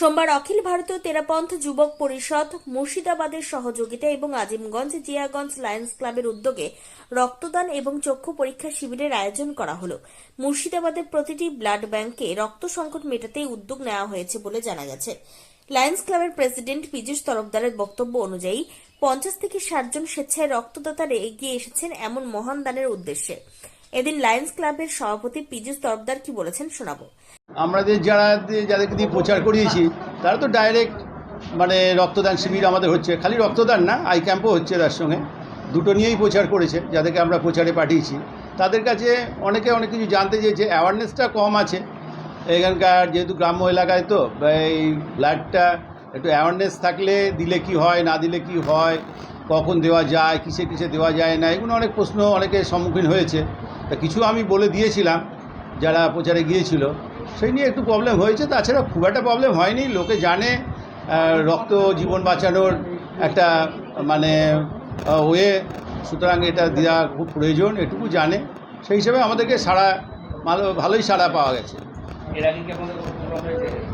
সোমবার অখিল ভারতীয় তেরাপন্থ যুবক পরিষদ মুর্শিদাবাদের সহযোগিতা এবং আজিমগঞ্জ জিয়াগঞ্জ লায়ন্স ক্লাবের উদ্যোগে রক্তদান এবং চক্ষু পরীক্ষা শিবিরের আয়োজন করা হলো। মুর্শিদাবাদের প্রতিটি ব্লাড ব্যাংকে রক্ত সংকট মেটাতে এই উদ্যোগ নেওয়া হয়েছে বলে জানা গেছে। লায়ন্স ক্লাবের প্রেসিডেন্ট পীযুষ তরফদারের বক্তব্য অনুযায়ী, পঞ্চাশ থেকে ষাট জন স্বেচ্ছায় রক্তদাতারে এগিয়ে এসেছেন এমন মহান দানের উদ্দেশ্যে। এদিন লায়ন্স ক্লাবের সভাপতি পীযুষ তরফদার কি বলেছেন শোনাবো। আমাদের যারা যাদেরকে দিয়ে প্রচার করিয়েছি, তারা তো ডাইরেক্ট মানে রক্তদান শিবির আমাদের হচ্ছে। খালি রক্তদান না আই ক্যাম্পও হচ্ছে তার সঙ্গে। দুটো নিয়েই প্রচার করেছে, যাদেরকে আমরা প্রচারে পাঠিয়েছি। তাদের কাছে অনেকে অনেক কিছু জানতে চেয়েছে অ্যাওয়ারনেসটা কম আছে। এখানকার যেহেতু গ্রাম্য এলাকায় তো, এই ব্লাডটা একটু অ্যাওয়ারনেস থাকলে দিলে কি হয়, না দিলে কি হয়, কখন দেওয়া যায়, কিসে কিসে দেওয়া যায় না, এগুলো অনেক প্রশ্ন অনেকের সম্মুখীন হয়েছে। তা কিছু আমি বলে দিয়েছিলাম, যারা প্রচারে গিয়েছিল। সেই নিয়ে একটু প্রবলেম হয়েছে। তাছাড়া খুব একটা প্রবলেম হয়নি। লোকে জানে রক্ত জীবন বাঁচানোর একটা মানে ওয়ে। সুতরাং এটা দেওয়া খুব প্রয়োজন এটুকু জানে। সেই হিসেবে আমাদেরকে সাড়া ভালো ভালোই সাড়া পাওয়া গেছে।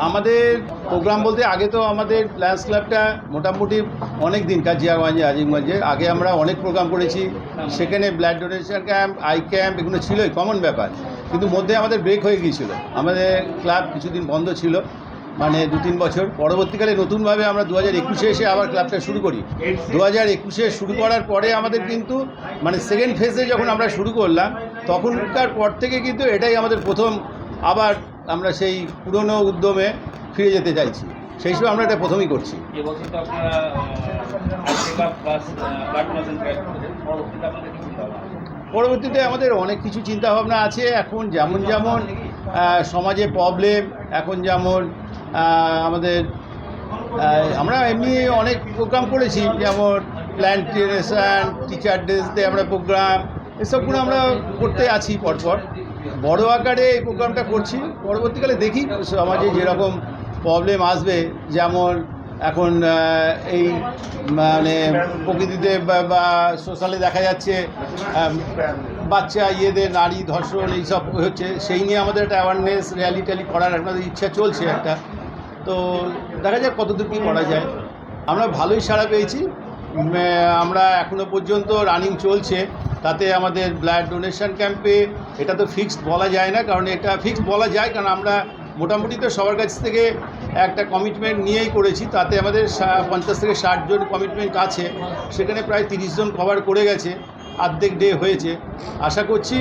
আমাদের প্রোগ্রাম বলতে আগে তো আমাদের লায়ন্স ক্লাবটা মোটামুটি অনেক দিন কাজ জিয়াগঞ্জে আজিমগঞ্জে। আগে আমরা অনেক প্রোগ্রাম করেছি। সেখানে blood donation camp eye camp এগুলো ছিলই কমন ব্যাপার। কিন্তু মধ্যে আমাদের ব্রেক হয়ে গিয়েছিল। আমাদের ক্লাব কিছুদিন বন্ধ ছিল মানে দু তিন বছর। পরবর্তীকালে নতুনভাবে আমরা দু হাজার একুশে এসে আবার ক্লাবটা শুরু করি। দু হাজার একুশে শুরু করার পরে আমাদের কিন্তু মানে সেকেন্ড ফেজে যখন আমরা শুরু করলাম, তখনকার পর থেকে কিন্তু এটাই আমাদের প্রথম আবার আমরা সেই পুরনো উদ্যমে ফিরে যেতে চাইছি। সেই সময় আমরা এটা প্রথমেই করছি। আপনারা পরবর্তীতে চিন্তা ভাবনা আমাদের অনেক কিছু চিন্তাভাবনা আছে। এখন যেমন যেমন সমাজে প্রবলেম এখন যেমন আমাদের আমরা এমনি অনেক প্রোগ্রাম করেছি, যেমন প্ল্যান্টেশন টিচার ডেতে আমরা প্রোগ্রাম এসবগুলো আমরা করতে আছি পরপর। বড় আকারে এই প্রোগ্রামটা করছি। পরবর্তীকালে দেখি সমাজে যেরকম প্রবলেম আসবে, যেমন এখন এই মানে প্রকৃতিতে বা- সোশ্যালে দেখা যাচ্ছে বাচ্চা, ইয়েদের, নারী, ধর্ষণ, এইসব হচ্ছে, সেই নিয়ে আমাদের একটা অ্যাওয়ারনেস র্যালি ট্যালি করার আমাদের ইচ্ছা চলছে একটা। তো দেখা যাক কতদূর কী করা যায়। আমরা ভালোই সাড়া পেয়েছি। আমরা এখনও পর্যন্ত রানিং চলছে। তাতে আমাদের ব্লাড ডোনেশন ক্যাম্পে এটা তো ফিক্সড বলা যায় না, কারণ এটা ফিক্সড বলা যায়, কারণ আমরা মোটামুটি তো সবার কাছ থেকে একটা কমিটমেন্ট নিয়েই করেছি, তাতে আমাদের পঞ্চাশ থেকে ষাট জন কমিটমেন্ট আছে, সেখানে প্রায় তিরিশ জন কভার করে গেছে, অর্ধেক ডে হয়েছে। আশা করছি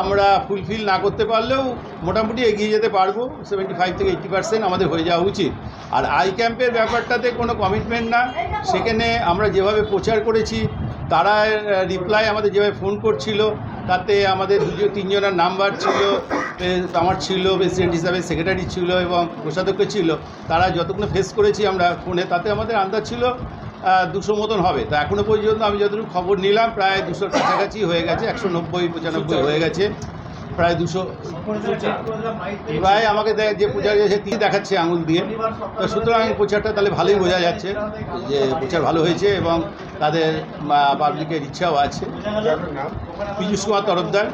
আমরা ফুলফিল না করতে পারলেও মোটামুটি এগিয়ে যেতে পারব সেভেন্টি ফাইভ থেকে এইট্টি পার্সেন্ট আমাদের হয়ে যাওয়া উচিত। আর আই ক্যাম্পের ব্যাপারটাতে কোনো কমিটমেন্ট না, সেখানে আমরা যেভাবে প্রচার করেছি তারা রিপ্লাই আমাদের যেভাবে ফোন করছিল তাতে আমাদের দুজন তিনজনের নাম্বার ছিল আমার ছিল প্রেসিডেন্ট হিসাবে সেক্রেটারি ছিল এবং কোষাধ্যক্ষ ছিল। তারা যতক্ষণ ফেস করেছি আমরা ফোনে তাতে আমাদের আন্দাজ ছিল দুশো মতন হবে। তা এখনও পর্যন্ত আমি যতটুকু খবর নিলাম প্রায় দুশোর কাছাকাছি হয়ে গেছে একশো নব্বই পঁচানব্বই হয়ে গেছে। প্রায় দুশো প্রায় আমাকে যে প্রচার আছে তিনি দেখাচ্ছে আঙুল দিয়ে। তো সুতরাং প্রচারটা তাহলে ভালোই বোঝা যাচ্ছে যে প্রচার ভালো হয়েছে এবং তাদের পাবলিকের ইচ্ছাও আছে। পীযুষ কুমার তরফদার।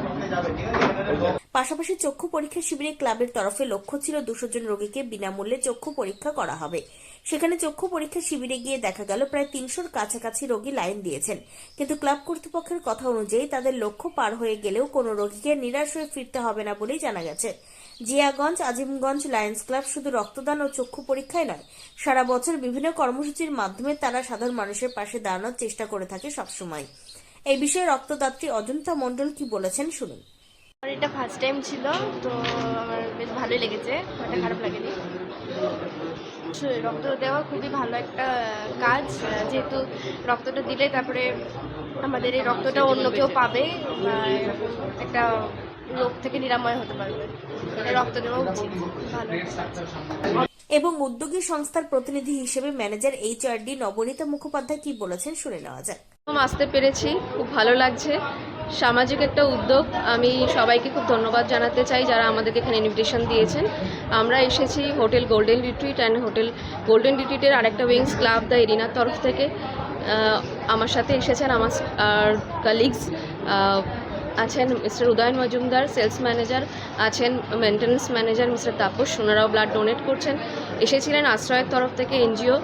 পাশাপাশি চক্ষু পরীক্ষা শিবিরে ক্লাবের তরফে লক্ষ্য ছিল দুশো জন রোগীকে বিনামূল্যে চক্ষু পরীক্ষা করা হবে। সেখানে চক্ষু পরীক্ষা শিবিরে গিয়ে দেখা গেল, প্রায় তিনশোর কাছাকাছি রোগী লাইন দিয়েছেন। কিন্তু ক্লাব কর্তৃপক্ষের কথা অনুযায়ী তাদের লক্ষ্য পার হয়ে গেলেও কোনো রোগীকে নিরাশ হয়ে ফিরতে হবে না বলেই জানা গেছে। জিয়াগঞ্জ, আজিমগঞ্জ লায়ন্স ক্লাব শুধু রক্তদান ও চক্ষু পরীক্ষায় নয়, সারা বছর বিভিন্ন কর্মসূচির মাধ্যমে তারা সাধারণ মানুষের পাশে দাঁড়ানোর চেষ্টা করে থাকে সবসময়। এই বিষয়ে রক্তদাত্রী অজন্তা মণ্ডল কি বলেছেন শুনুন। আমার এটা ফার্স্ট টাইম ছিল, তো আমার বেশ ভালোই লেগেছে খারাপ লাগেনি। রক্ত দেওয়া খুবই ভালো একটা কাজ যেহেতু রক্তটা দিলে তারপরে আমাদের এই রক্তটা অন্য কেউ পাবে একটা রোগ থেকে নিরাময় হতে পারবে। রক্ত দেওয়া উচিত ভালো। এবং উদ্যোগী সংস্থার প্রতিনিধি হিসেবে ম্যানেজার এইচআরডি নবনীতা মুখোপাধ্যায় কি বলেছেন শুনে নেওয়া যাক। আসতে পেরেছি খুব ভালো লাগছে। সামাজিক একটা উদ্যোগ। আমি সবাইকে খুব ধন্যবাদ জানাতে চাই যারা আমাদেরকে এখানে ইনভিটেশন দিয়েছেন। আমরা এসেছি hotel Golden Retreat and hotel Golden রিট্রিটের আরেকটা উইংস ক্লাব দ্য এরিনার তরফ থেকে। আমার সাথে এসেছেন আমার কালিগস আছেন mister Udayan Majumdar sales manager আছেন মেনটেন্যান্স ম্যানেজার মিস্টার তাপস সোনারাও ব্লাড ডোনেট করছেন। এসেছিলেন আশ্রয়ের তরফ থেকে এনজিও,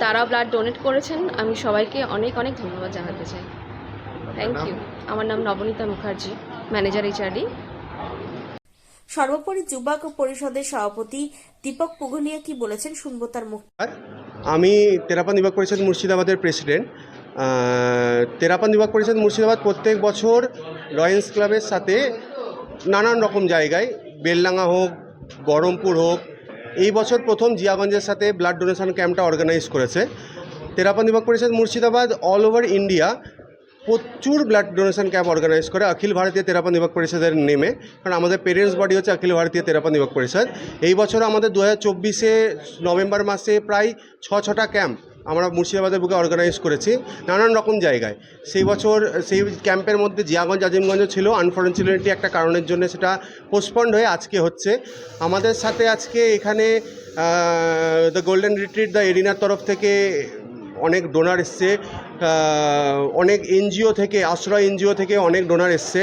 তারাও ব্লাড ডোনেট করেছেন। আমি সবাইকে অনেক অনেক ধন্যবাদ জানাতে চাই। থ্যাংক ইউ আমার নাম নবনীতা মুখার্জি ম্যানেজার এইচআরডি সর্বোপরি যুবক পরিষদের সভাপতি দীপক পুগলিয়া কি বলেছেন শুনব তার মুখ। আমি তেরাপান বিভাগ পরিষদ মুর্শিদাবাদের প্রেসিডেন্ট। তেরাপান বিভাগ পরিষদ মুর্শিদাবাদ প্রত্যেক বছর লয়েন্স ক্লাবের সাথে নানান রকম জায়গায় বেলডাঙ্গা হোক বহরমপুর হোক এই বছর প্রথম জিয়াগঞ্জের সাথে ব্লাড ডোনেশন ক্যাম্পটা অর্গানাইজ করেছে। তেরাপান বিভাগ পরিষদ মুর্শিদাবাদ অল ওভার ইন্ডিয়া প্রচুর ব্লাড ডোনেশন ক্যাম্প অর্গানাইজ করে অখিল ভারতীয় তেরাপান বিভাগ পরিষদের নেমে। কারণ আমাদের পেরেন্টস বডি হচ্ছে অখিল ভারতীয় তেরাপান বিভাগ পরিষদ এই বছর আমাদের দু হাজার চব্বিশে নভেম্বর মাসে প্রায় ছ ছটা ক্যাম্প আমরা মুর্শিদাবাদের বুকে অর্গানাইজ করেছি, নানান রকম জায়গায়। সেই বছর সেই ক্যাম্পের মধ্যে জিয়াগঞ্জ আজিমগঞ্জ ছিল। আনফর্চুনেটলি একটা কারণের জন্য সেটা পোস্টপন্ড হয়ে আজকে হচ্ছে। আমাদের সাথে আজকে এখানে দ্য গোল্ডেন রিট্রিট দ্য এরিনার তরফ থেকে অনেক ডোনার এসছে। অনেক এনজিও থেকে, আশ্রয় এনজিও থেকে অনেক ডোনার এসছে।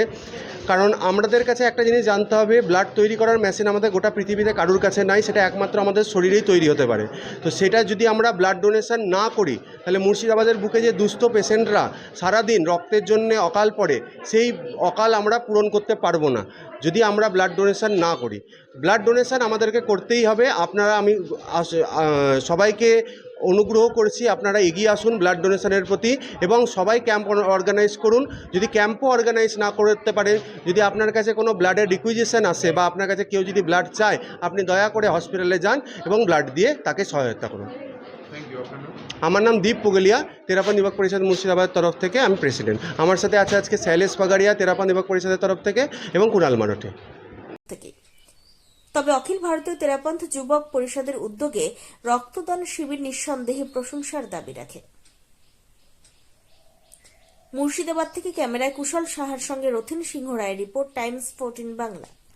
কারণ আমাদের কাছে একটা জিনিস জানতে হবে ব্লাড তৈরি করার মেশিন আমাদের গোটা পৃথিবীতে কারুর কাছে নাই, সেটা একমাত্র আমাদের শরীরেই তৈরি হতে পারে। তো সেটা যদি আমরা ব্লাড ডোনেশন না করি, তাহলে মুর্শিদাবাদের বুকে যে দুস্থ পেশেন্টরা সারাদিন রক্তের জন্য অকাল পড়ে, সেই অকাল আমরা পূরণ করতে পারব না, যদি আমরা ব্লাড ডোনেশন না করি। ব্লাড ডোনেশন আমাদেরকে করতেই হবে। আপনারা আমি সবাইকে অনুগ্রহ করছি আপনারা এগিয়ে আসুন ব্লাড ডোনেশনের প্রতি এবং সবাই ক্যাম্প অর্গানাইজ করুন। যদি ক্যাম্পও অর্গানাইজ না করতে পারে যদি আপনার কাছে কোনো ব্লাডের রিকুইজিশন আসে বা আপনার কাছে কেউ যদি ব্লাড চায় আপনি দয়া করে হসপিটালে যান এবং ব্লাড দিয়ে তাকে সহায়তা করুন। আমার নাম দীপ পুগলিয়া তেরাপান বিভাগ পরিষদ মুর্শিদাবাদের তরফ থেকে আমি প্রেসিডেন্ট আমার সাথে আছে আজকে শৈলেশ পাগাড়িয়া তেরাপান বিভাগ পরিষদের তরফ থেকে এবং কুণাল মারঠে থেকে। তবে অখিল ভারতীয় তেরাপন্থ যুবক পরিষদের উদ্যোগে রক্তদান শিবির নিঃসন্দেহে প্রশংসার দাবি রাখে। মুর্শিদাবাদ থেকে ক্যামেরায় কুশল সাহার সঙ্গে Rathin Singha Roy report, Times fourteen Bangla.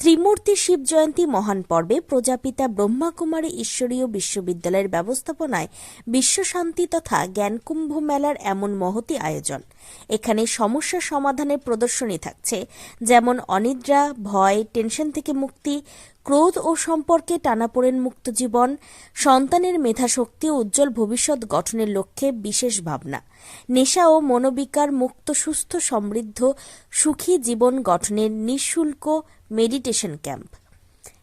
Trimurti Shiva জয়ন্তী মহান পর্বে প্রজাপিতা ব্রহ্মাকুমারী ঈশ্বরীয় বিশ্ববিদ্যালয়ের ব্যবস্থাপনায় বিশ্বশান্তি তথা জ্ঞানকুম্ভ মেলার এমন মহতি আয়োজন। এখানে সমস্যা সমাধানের প্রদর্শনী থাকছে, যেমন অনিদ্রা, ভয়, টেনশন থেকে মুক্তি, ক্রোধ ও সম্পর্কে টানাপোড়েন মুক্ত জীবন সন্তানের মেধাশক্তি ও উজ্জ্বল ভবিষ্যৎ গঠনের লক্ষ্যে বিশেষ ভাবনা। নেশা ও মনোবিকার মুক্ত, সুস্থ, সমৃদ্ধ, সুখী জীবন গঠনের নিঃশুল্ক মেডিটেশন ক্যাম্প।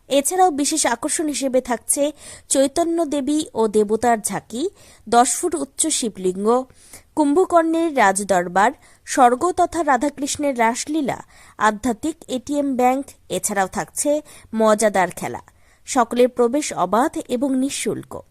এছাড়াও বিশেষ আকর্ষণ হিসেবে থাকছে চৈতন্য দেবী ও দেবতার ঝাঁকি, দশ ফুট উচ্চ শিবলিঙ্গ, কুম্ভকর্ণের রাজদরবার, স্বর্গ তথা রাধাকৃষ্ণের রাসলীলা, আধ্যাত্মিক এটিএম ব্যাংক, এছাড়াও থাকছে মজাদার খেলা। সকলের প্রবেশ অবাধ এবং নিঃশুল্ক।